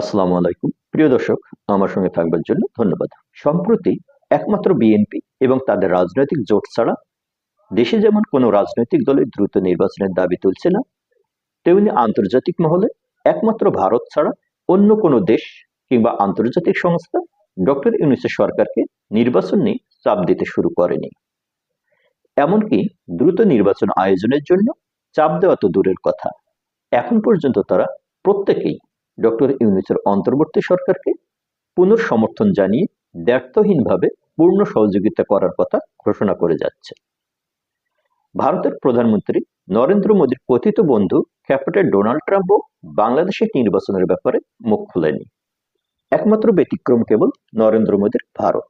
আসসালামু আলাইকুম। প্রিয় দর্শক, আমার সঙ্গে থাকবার জন্য ধন্যবাদ। সম্প্রতি একমাত্র বিএনপি এবং তাদের রাজনৈতিক জোট ছাড়া দেশে যেমন কোনো রাজনৈতিক দলের দ্রুত নির্বাচনের দাবি তুলছে না, তেমনি আন্তর্জাতিক মহলে একমাত্র ভারত ছাড়া অন্য কোনো দেশ কিংবা আন্তর্জাতিক সংস্থা ডক্টর ইউনুসের সরকারকে নির্বাচন নিয়ে চাপ দিতে শুরু করেনি। এমনকি দ্রুত নির্বাচন আয়োজনের জন্য চাপ দেওয়া তো দূরের কথা। এখন পর্যন্ত তারা প্রত্যেকেই ডক্টর ইউনুসের অন্তর্বর্তী সরকারকে পুনর্সমর্থন জানিয়ে দ্ব্যর্থহীনভাবে পূর্ণ সহযোগিতা করার কথা ঘোষণা করে যাচ্ছে। ভারতের প্রধানমন্ত্রী নরেন্দ্র মোদীর কথিত বন্ধু ক্যাপ্টেন ডোনাল্ড ট্রাম্পও বাংলাদেশের নির্বাচনের ব্যাপারে মুখ খুলেনি। একমাত্র ব্যতিক্রম কেবল নরেন্দ্র মোদীর ভারত।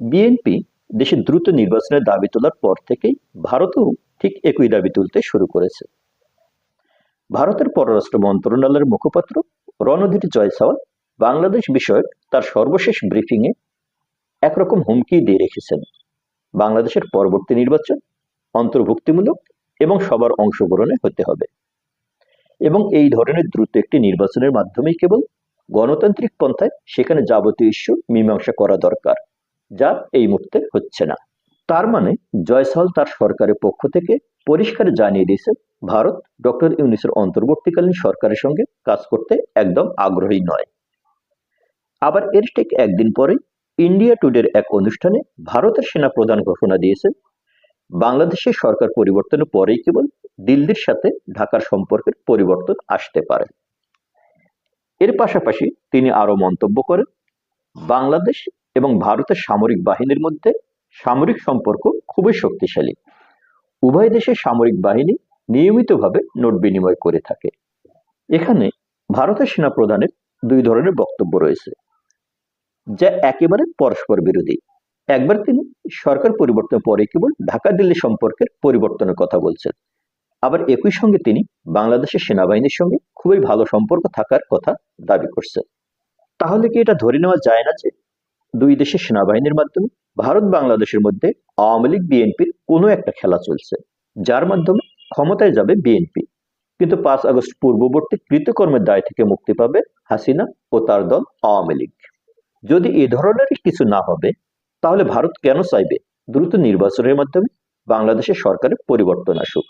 বিএনপি দেশে দ্রুত নির্বাচনের দাবি তোলার পর থেকেই ভারতও ঠিক একই দাবি তুলতে শুরু করেছে। ভারতের পররাষ্ট্র মন্ত্রণালয়ের মুখপাত্র রণধীর জয়সওয়াল বাংলাদেশ বিষয়ক তার সর্বশেষ ব্রিফিংয়ে একরকম হুমকি দিয়ে রেখেছেন। বাংলাদেশের পরবর্তী নির্বাচন অন্তর্ভুক্তিমূলক এবং সবার অংশগ্রহণে হতে হবে। এবং এই ধরনের দ্রুত একটি নির্বাচনের মাধ্যমেই কেবল গণতান্ত্রিক পন্থায় সেখানে যাবতীয় ইস্যু মীমাংসা করা দরকার, যা এই মুহূর্তে হচ্ছে না। তার মানে জয়সওয়াল তার সরকারের পক্ষ থেকে পরিষ্কার জানিয়ে দিয়েছে, ভারত ডক্টর ইউনিসের অন্তর্বর্তীকালীন সরকারের সঙ্গে কাজ করতে একদম আগ্রহী নয়। আবার এর ঠিক একদিন পরে ইন্ডিয়া টুডের এক অনুষ্ঠানে ভারতের সেনা প্রধান ঘোষণা দিয়েছেন বাংলাদেশের সরকার পরিবর্তনের পরেই কেবল দিল্লির সাথে ঢাকার সম্পর্কের পরিবর্তন আসতে পারে। এর পাশাপাশি তিনি আরও মন্তব্য করেন, বাংলাদেশ এবং ভারতের সামরিক বাহিনীর মধ্যে সামরিক সম্পর্ক খুবই শক্তিশালী। উভয় দেশের সামরিক বাহিনী নিয়মিতভাবে নোট বিনিময় করে থাকে। এখানে ভারতের সেনা প্রধানের দুই ধরনের বক্তব্য রয়েছে, যা একেবারে পরস্পর বিরোধী। একবার তিনি সরকার পরিবর্তনের পরে কেবল ঢাকা দিল্লি সম্পর্কের পরিবর্তনের কথা বলছেন। আবার একই সঙ্গে তিনি বাংলাদেশের সেনাবাহিনীর সঙ্গে খুবই ভালো সম্পর্ক থাকার কথা দাবি করছেন। তাহলে কি এটা ধরে নেওয়া যায় না যে দুই দেশের সেনাবাহিনীর মাধ্যমে ভারত বাংলাদেশের মধ্যে আওয়ামী লীগ, বিএনপির কোনো একটা খেলা চলছে, যার মাধ্যমে ক্ষমতায় যাবে বিএনপি। কিন্তু পাঁচ আগস্ট পূর্ববর্তী কৃতকর্মের দায় থেকে মুক্তি পাবে হাসিনা ও তার দল আওয়ামী লীগ। যদি এ ধরনের কিছু না হবে, তাহলে ভারত কেন চাইবে দ্রুত নির্বাচনের মাধ্যমে বাংলাদেশের সরকারের পরিবর্তন আসুক?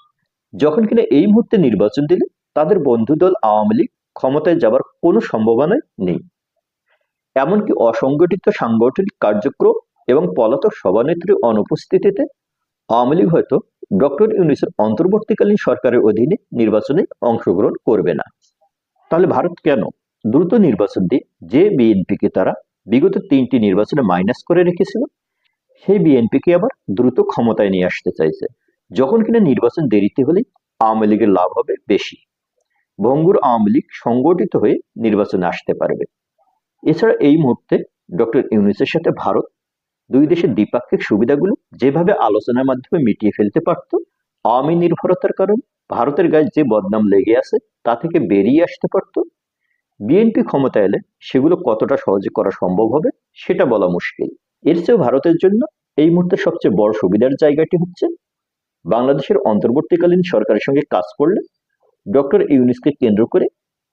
যখন কিনা এই মুহূর্তে নির্বাচন দিলে তাদের বন্ধু দল আওয়ামী লীগ ক্ষমতায় যাবার কোনো সম্ভাবনাই নেই। এমনকি অসংগঠিত সাংগঠনিক কার্যক্রম এবং পলাতক সভানেত্রীর অনুপস্থিতিতে আওয়ামী লীগ হয়তো ডক্টর ইউনিসের অন্তর্বর্তীকালীন সরকারের অধীনে নির্বাচনে অংশগ্রহণ করবে না। তাহলে ভারত কেন দ্রুত নির্বাচন দিয়ে যে বিএনপিকে তারা বিগত তিনটি নির্বাচনে মাইনাস করে রেখেছিল, সেই বিএনপিকে আবার দ্রুত ক্ষমতায় নিয়ে আসতে চাইছে। যখন কিনা নির্বাচন দেরিতে হলেই আওয়ামী লীগের লাভ হবে বেশি। ভঙ্গুর আওয়ামী লীগ সংগঠিত হয়ে নির্বাচনে আসতে পারবে। এছাড়া এই মুহূর্তে ডক্টর ইউনিসের সাথে ভারত দুই দেশের দ্বিপাক্ষিক সুবিধাগুলো যেভাবে আলোচনার মাধ্যমে মিটিয়ে ফেলতে পারত আওয়ামী নির্ভরতার কারণে ভারতের গায়ে যে বদনাম লেগে আছে তা থেকে বেরিয়ে আসতে পারত, বিএনপি ক্ষমতা এলে সেগুলো কতটা সহজে করা সম্ভব হবে সেটা বলা মুশকিল। এর চেয়েও ভারতের জন্য এই মুহূর্তে সবচেয়ে বড় সুবিধার জায়গাটি হচ্ছে, বাংলাদেশের অন্তর্বর্তীকালীন সরকারের সঙ্গে কাজ করলে ডক্টর ইউনিসকে কেন্দ্র করে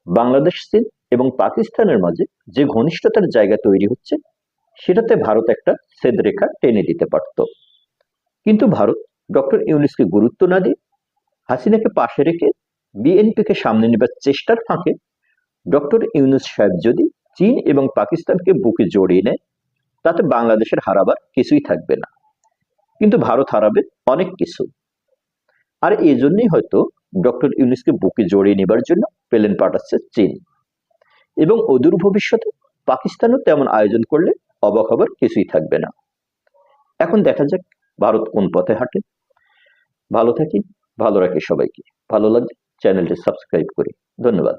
বাংলাদেশ চীন এবং পাকিস্তানের মাঝে যে ঘনিষ্ঠতার জায়গা তৈরি হচ্ছে সেটাতে ভারত একটা রেখা টেনে দিতে পারত। কিন্তু ভারত ডক্টর ইউনিসকে গুরুত্ব না দিয়ে হাসিনাকে পাশে রেখে বিএনপিকে সামনে নেবার চেষ্টার ফাঁকে ডক্টর ইউনুস সাহেব যদি চীন এবং পাকিস্তানকে বুকে জড়িয়ে নেয়, তাতে বাংলাদেশের হারাবার কিছুই থাকবে না। কিন্তু ভারত হারাবে অনেক কিছু। আর এই জন্যই হয়তো ডক্টর ইউনুসকে বুকে জড়িয়ে নেবার জন্য প্লেন পাঠাচ্ছে চীন। এবং অদূর ভবিষ্যতে পাকিস্তানও তেমন আয়োজন করলে অবাক হবার কিছুই থাকবে না। এখন দেখা যাক ভারত কোন পথে হাঁটে। ভালো থাকি, ভালো রাখি সবাইকে। ভালো লাগে চ্যানেলটি সাবস্ক্রাইব করি। ধন্যবাদ।